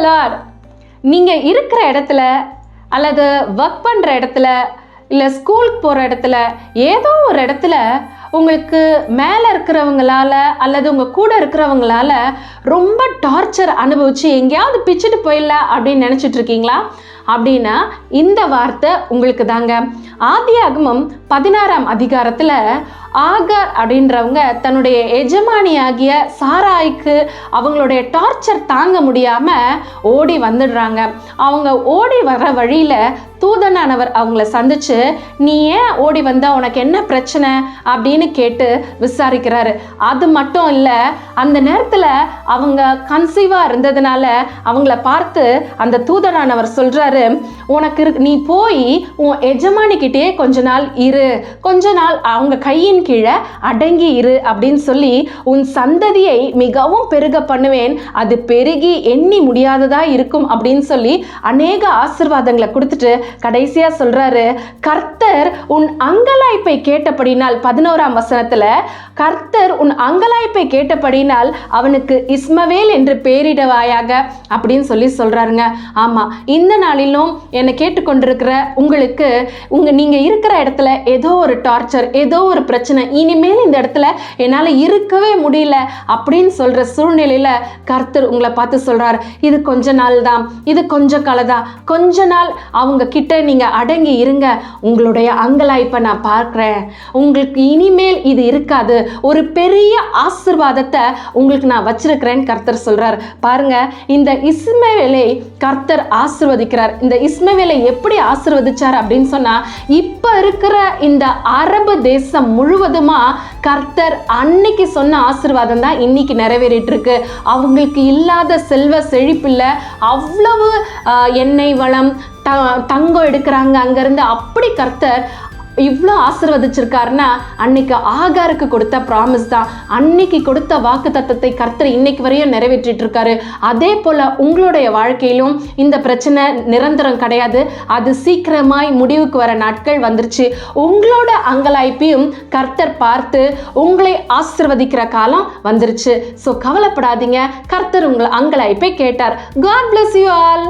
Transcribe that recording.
Lord நீங்கள் இருக்கிற இடத்துல அல்லது ஒர்க் பண்ணுற இடத்துல இல்லை ஸ்கூலுக்கு போகிற இடத்துல ஏதோ ஒரு இடத்துல உங்களுக்கு மேலே இருக்கிறவங்களால அல்லது உங்கள் கூட இருக்கிறவங்களால ரொம்ப டார்ச்சர் அனுபவித்து எங்கேயாவது பிச்சுட்டு போயிடல அப்படின்னு நினச்சிட்டு இருக்கீங்களா? அப்படின்னா இந்த வார்த்தை உங்களுக்கு தாங்க. ஆதியாகமம் பதினாறாம் அதிகாரத்தில் ஆகார் அப்படின்றவங்க தன்னுடைய எஜமானியாகிய சாராய்க்கு அவங்களுடைய டார்ச்சர் தாங்க முடியாமல் ஓடி வந்துடுறாங்க. அவங்க ஓடி வர வழியில் தூதனானவர் அவங்கள சந்திச்சு நீ ஏன் ஓடி வந்தா? உனக்கு என்ன பிரச்சனை? அப்படின்னு கேட்டு விசாரிக்கிறாரு. அது மட்டும் இல்லை அந்த நேரத்தில் அவங்க கன்சீவாக இருந்ததுனால அவங்கள பார்த்து அந்த தூதனானவர் சொல்கிறாரு உனக்கு நீ போய் உன் எஜமானிக்கிட்டே கொஞ்ச நாள் இரு. கொஞ்ச நாள் அவங்க கையின் கீழே அடங்கி இரு அப்படின்னு சொல்லி உன் சந்ததியை மிகவும் பெருக பண்ணுவேன். அது பெருகி எண்ணி முடியாததா இருக்கும் அப்படின்னு சொல்லி அநேக ஆசிர்வாதங்களை கொடுத்துட்டு கடைசியா சொல்றாரு. கர்த்தர் உன் அங்கலாய்ப்பை கேட்டபடினால் பதினோராம் வசனத்துல கர்த்தர் உன் அங்கலாய்ப்பை கேட்டபடினால் அவனுக்கு இஸ்மவேல் என்று பேரிடவாயாக அப்படின்னு சொல்லி சொல்றாருங்க. ஆமா இந்த நாளிலும் என்னை கேட்டுக்கொண்டிருக்கிற உங்களுக்கு உங்க நீங்க இருக்கிற இடத்துல ஏதோ ஒரு டார்ச்சர் ஏதோ ஒரு பிரச்சனை இனிமேல் இந்த இடத்துல என்னால் இருக்கவே முடியல அப்படின்னு சொல்கிற சூழ்நிலையில் கர்த்தர் உங்களை பார்த்து சொல்கிறார் இது கொஞ்ச நாள் தான் இது கொஞ்ச காலம் தான். கொஞ்ச நாள் அவங்க கிட்ட நீங்கள் அடங்கி இருங்க. உங்களுடைய அங்கலாய்ப்பை நான் பார்க்குறேன். உங்களுக்கு இனிமேல் இது இருக்காது. ஒரு பெரிய ஆசிர்வாதத்தை உங்களுக்கு நான் வச்சிருக்கிறேன்னு கர்த்தர் சொல்கிறார் பாருங்க இந்த இஸ்மவேலை கர்த்தர் ஆசிர்வதிக்கிறார். இந்த இஸ்மவேலை எப்படி ஆசிர்வதிச்சார் அப்படின்னு சொன்னால் இப்போ இருக்கிற இந்த அரபு தேசம் முழு முழுவதுமா கர்த்தர் அன்னைக்கு சொன்ன ஆசிர்வாதம் தான் இன்னைக்கு நிறைவேறிட்டு இருக்கு அவங்களுக்கு இல்லாத செல்வ செழிப்பில் அவ்வளவு எண்ணெய் வளம் த தங்கம் எடுக்கிறாங்க அங்கேருந்து. அப்படி கர்த்தர் இவ்வளோ ஆசிர்வதிச்சிருக்காருன்னா அன்னைக்கு ஆகாருக்கு கொடுத்த ப்ராமிஸ் தான். அன்னைக்கு கொடுத்த வாக்கு தத்தத்தை கர்த்தர் இன்னைக்கு வரையும் நிறைவேற்றிட்டு இருக்காரு அதே போல உங்களுடைய வாழ்க்கையிலும் இந்த பிரச்சனை நிரந்தரம் கிடையாது. அது சீக்கிரமாய் முடிவுக்கு வர நாட்கள் வந்துருச்சு. உங்களோட அங்கலாய்ப்பையும் கர்த்தர் பார்த்து உங்களை ஆசிர்வதிக்கிற காலம் வந்துருச்சு. ஸோ கவலைப்படாதீங்க. கர்த்தர் உங்களை அங்கலாய்ப்பை கேட்டார். God bless you all